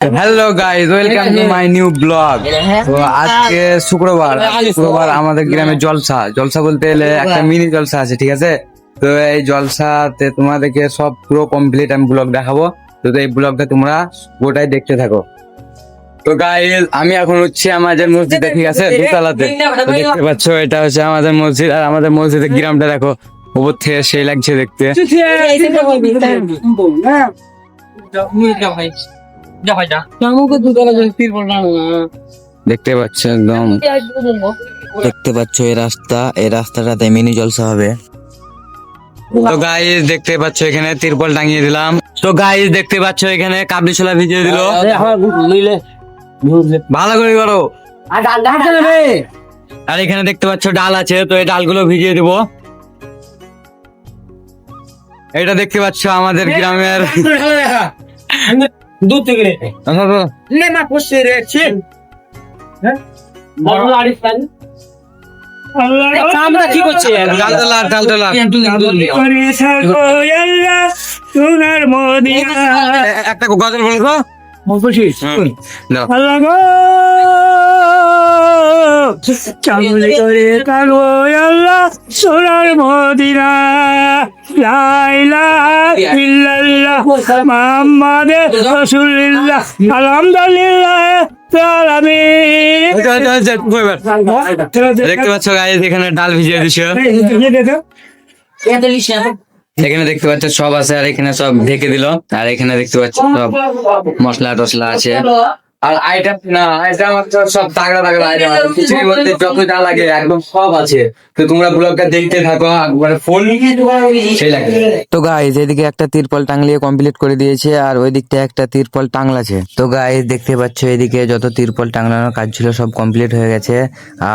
Hello guys welcome to my new blog তো আজকে শুক্রবার শুক্রবার আমাদের গ্রামে জলসা জলসা বলতে এলে একটা মিনি জলসা আছে ঠিক আছে তো এই জলসাতে তোমাদেরকে সব পুরো কমপ্লিট আমি ব্লগ দেখাবো তো এই ব্লগটা তোমরা গোটাই দেখতে থাকো তো গাইজ আমি এখন হচ্ছে আমাদের মসজিদে ঠিক আছে দোতলাতে দেখতে পাচ্ছ এটা হচ্ছে আমাদের মসজিদ আর আমাদের মসজিদের গ্রামটা দেখো উপর থেকে সেই লাগছে দেখতে দেখতে পাচ্ছ একদম। দেখতে পাচ্ছ এই রাস্তা এই রাস্তাটাতে মিনি জলসা হবে। তো গাইস দেখতে পাচ্ছ এখানে তিরপল টাঙিয়ে দিলাম। তো গাইস দেখতে পাচ্ছ এখানে কাবলি ছোলা ভিজিয়ে দিল। ভালো করে করো। আর এখানে দেখতে পাচ্ছ ডাল আছে তো এই ডালগুলো ভিজিয়ে দিব। এটা দেখতে পাচ্ছ আমাদের গ্রামের দূর থেকে আমরা কি করছি? ডাল ডালা ডাল ডালা সোনার মদিনা। একটা গজল বলো হুম, দাও। চামড়ে করে কালো আল্লাহ সোনার মদিনা লাইলা ইল্লাল্লাহ মুহাম্মাদে রাসূলুল্লাহ আলহামদুলিল্লাহ আলামিন আচ্ছা, আচ্ছা, আচ্ছা, কই এবার? দেখতে পাচ্ছ গাইস এখানে ডাল ভিজিয়ে দিছে এখানে দেখতে পাচ্ছ সব আছে, আর এখানে সব ঢেকে দিল, আর এখানে দেখতে পাচ্ছ সব মশলা টসলা আছে। আর আইটেম না আইটেম সব তাগড়া তাগড়া আইটেম আছে। খিচুড়ির মধ্যে যত যা লাগে, একদম সব আছে। তো তোমরা ব্লগটা দেখতে থাকো একবারে ফোন সেই লাগে। তো গাইজ এদিকে একটা তিরপল টাংলিয়ে কমপ্লিট করে দিয়েছে, আর ওই দিকটা একটা তিরপল টাংলাছে তো গাইজ দেখতে পাচ্ছ এদিকে যত তিরপল টাংলানোর কাজ ছিল, সব কমপ্লিট হয়ে গেছে।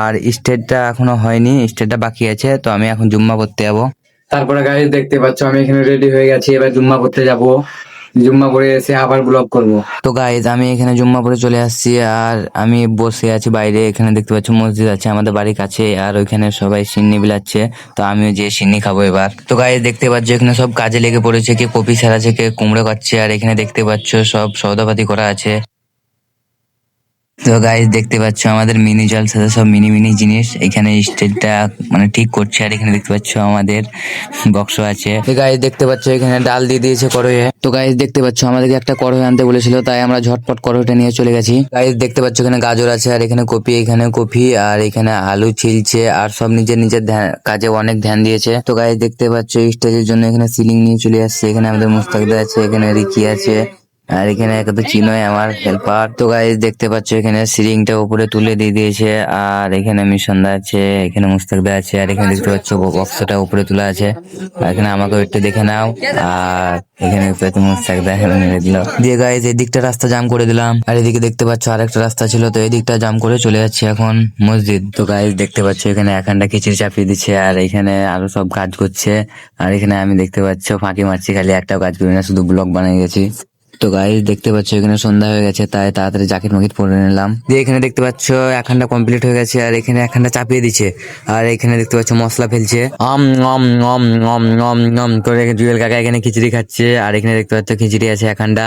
আর স্টেটটা এখনও হয়নি স্টেটটা বাকি আছে, তো আমি এখন জুম্মা করতে যাব। তারপরে গাইস দেখতে পাচ্ছ, আমি এখানে রেডি হয়ে গেছি। এবার জুম্মা করতে যাব। জুম্মা করে এসে আবার ব্লগ করব। তো গাইজ আমি এখানে জুম্মা পরে চলে আসছি আর আমি বসে আছি বাইরে। এখানে দেখতে পাচ্ছ, মসজিদ আছে, আমাদের বাড়ির কাছে, আর ওইখানে সবাই সিন্নি বিলাচ্ছে। তো আমিও যে সিন্নি খাব এবার। তো গাইজ দেখতে পাচ্ছ, এখানে সব কাজে লেগে পড়েছে, কে কপি ছাড়াছে কে কুমড়ো কাটছে আর এখানে দেখতে পাচ্ছ, সব সৌদাপাতি করা আছে। তো গাইজ দেখতে পাচ্ছ আমাদের মিনি জল সাথে সব মিনি মিনি জিনিস। এখানে স্টেজটা মানে ঠিক করছে আর এখানে দেখতে পাচ্ছ আমাদের বক্স আছে। তো গাইজ দেখতে পাচ্ছ এখানে ডাল দিয়ে দিয়েছে কড়ইয়ে। তো গাইজ দেখতে পাচ্ছ আমাদেরকে একটা কড়ই আনতে বলেছিল, তাই আমরা ঝটপট কড়ইটা নিয়ে চলে গেছি। গাইজ দেখতে পাচ্ছ এখানে গাজর আছে, আর এখানে কপি এখানে কপি, আর এখানে আলু ছিলছে, আর সব নিজের নিজের কাজে অনেক ধ্যান দিয়েছে। তো গাইজ দেখতে পাচ্ছ স্টেজের জন্য এখানে সিলিং নিয়ে চলে আসছে। এখানে আমাদের মুস্তাকিদা আছে, এখানে রিকি আছে। আর এখানে একটা চিনয় আমার হেল্পার তো গাইজ দেখতে পাচ্ছ এখানে সিলিংটা উপরে তুলে দিয়ে দিয়েছে আর এখানে মিশনদা আছে এখানে মুস্তাকদা আছে আর এখানে দেখতে পাচ্ছ বক্সটা উপরে তোলা আছে। আর এখানে আমাকে একটু দেখে নাও আর এখানে মুস্তাকদা এখানে মেরে দিল। দিয়ে গাইজ এদিকটা রাস্তা জাম করে দিলাম আর এদিকে দেখতে পাচ্ছ আরেকটা রাস্তা ছিল তো এদিকটা জাম করে চলে যাচ্ছে এখন মসজিদ। তো গাইজ দেখতে পাচ্ছ এখানে এখানটা খিচুড়ি চাপিয়ে দিচ্ছে আর এখানে আরও সব কাজ করছে। আর এখানে আমি দেখতে পাচ্ছ ফাঁকি মারছি খালি একটাও কাজ করি না শুধু ব্লগ বানিয়ে গেছি। তো গাইজ দেখতে পাচ্ছ এখানে সন্ধ্যা হয়ে গেছে, তাই তাড়াতাড়ি জ্যাকেট মাকেট পরে নিলাম। দিয়ে এখানে দেখতে পাচ্ছ এখানটা কমপ্লিট হয়ে গেছে, আর এখানে এখানটা চাপিয়ে দিচ্ছে। আর এখানে দেখতে পাচ্ছ মশলা ফেলছে। আম নম নম নম নম নম করে জুয়েল কাকা এখানে খিচুড়ি খাচ্ছে। আর এখানে দেখতে পাচ্ছ খিচুড়ি আছে এখানটা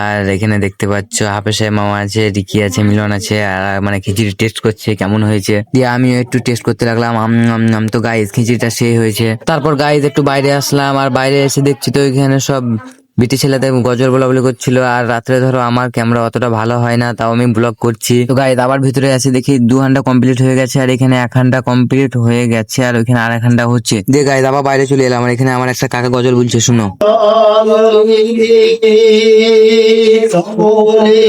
আর এখানে দেখতে পাচ্ছ হাফে মামা আছে, রিকি আছে, মিলন আছে, আর মানে খিচুড়ি টেস্ট করছে, কেমন হয়েছে। দিয়ে আমিও একটু টেস্ট করতে লাগলাম, আম নম নম তো গাইজ খিচুড়িটা সেই হয়েছে। তারপর গাইজ একটু বাইরে আসলাম, আর বাইরে এসে দেখছি তো এখানে সব বিটি ছেলেদের গজল বলা বলি করছিল, আর রাত্রে ধরো আমার ক্যামেরা অতটা ভালো হয় না, তাও আমি ব্লগ করছি। তো গাইজ আবার ভিতরে আসি, দেখি দু ঘণ্টা কমপ্লিট হয়ে গেছে, আর এখানে এক ঘণ্টা কমপ্লিট হয়ে গেছে, আর ওইখানে আর এক ঘণ্টা হচ্ছে। দিয়ে গাইজ আবার বাইরে চলে এলাম, আর এখানে আমার একটা কাকা গজল বলছে, শুনো। সকলে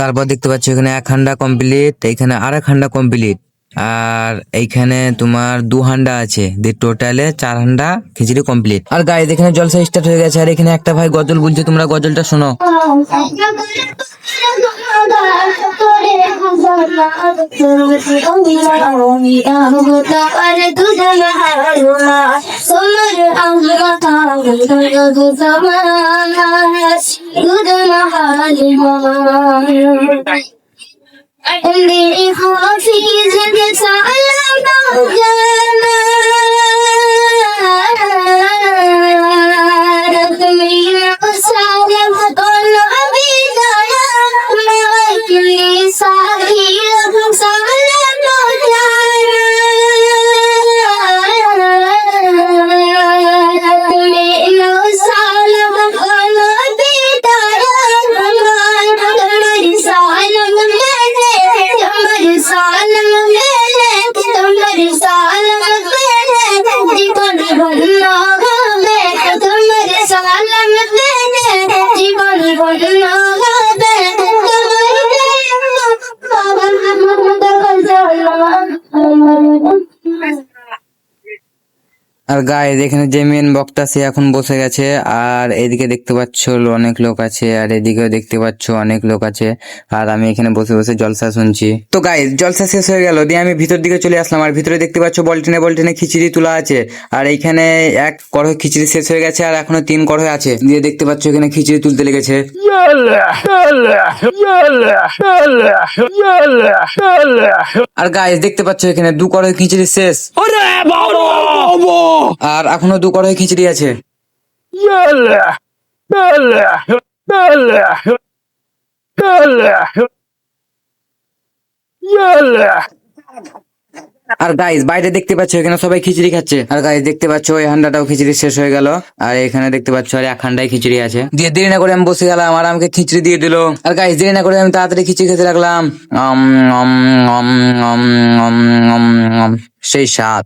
তারপর দেখতে পাচ্ছ এখানে এক হান্ডা কমপ্লিট এখানে আর এক হান্ডা কমপ্লিট আর এইখানে তোমার দু হান্ডা আছে। দিয়ে টোটালে চার হান্ডা খিচুড়ি কমপ্লিট আর গাইজ এখানে জলসা স্টার্ট হয়ে গেছে, আর এখানে একটা ভাই গজল বলছে, তোমরা গজলটা শোনো। দুধ عندي حافظ بسعلم جمالك আর গাইজ এখানে যে মেন বক্তা সে এখন বসে গেছে, আর এদিকে দেখতে পাচ্ছ অনেক লোক আছে, আর এদিকেও দেখতে পাচ্ছ অনেক লোক আছে, আর আমি এখানে বসে বসে জলসা শুনছি। তো গাইজ জলসা শেষ হয়ে গেল, দিয়ে আমি ভিতর দিকে চলে আসলাম, আর ভিতরে দেখতে পাচ্ছ বলটেনে বলটেনে খিচুড়ি তোলা আছে, আর এইখানে এক কড়াই খিচুড়ি শেষ হয়ে গেছে, আর এখনও তিন কড়াই আছে। দিয়ে দেখতে পাচ্ছ এখানে খিচুড়ি তুলতে লেগেছে। আর গাইজ দেখতে পাচ্ছ এখানে দু কড়াই খিচুড়ি শেষ। আর এখনও দু কড়াই খিচুড়ি আছে। আর গাইজ বাইরে দেখতে পাচ্ছ এখানে সবাই খিচুড়ি খাচ্ছে। আর গাইজ দেখতে পাচ্ছ ওই হান্ডাটাও খিচুড়ি শেষ হয়ে গেল। আর এখানে দেখতে পাচ্ছ আর এক হান্ডায় খিচুড়ি আছে। দিয়ে দেরি না করে আমি বসে গেলাম আর আমাকে খিচুড়ি দিয়ে দিল। আর গাইজ দেরি না করে আমি তাড়াতাড়ি খিচুড়ি খেতে লাগলাম। সেই স্বাদ।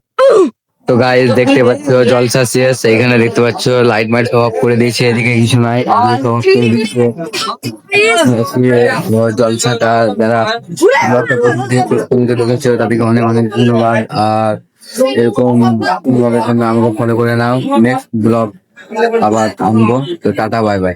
তো গাইস দেখতে পাচ্ছ, জলসা শেষ এখানে দেখতে পাচ্ছ লাইট মাইট সব করে দিয়েছে, এদিকে কিছু নাই জলসাটা যারা তাদেরকে অনেক অনেক ধন্যবাদ। আর এরকম আমাকে ফলো করে নাও। নেক্সট ব্লগ আবার আনব। তো টাটা বাই বাই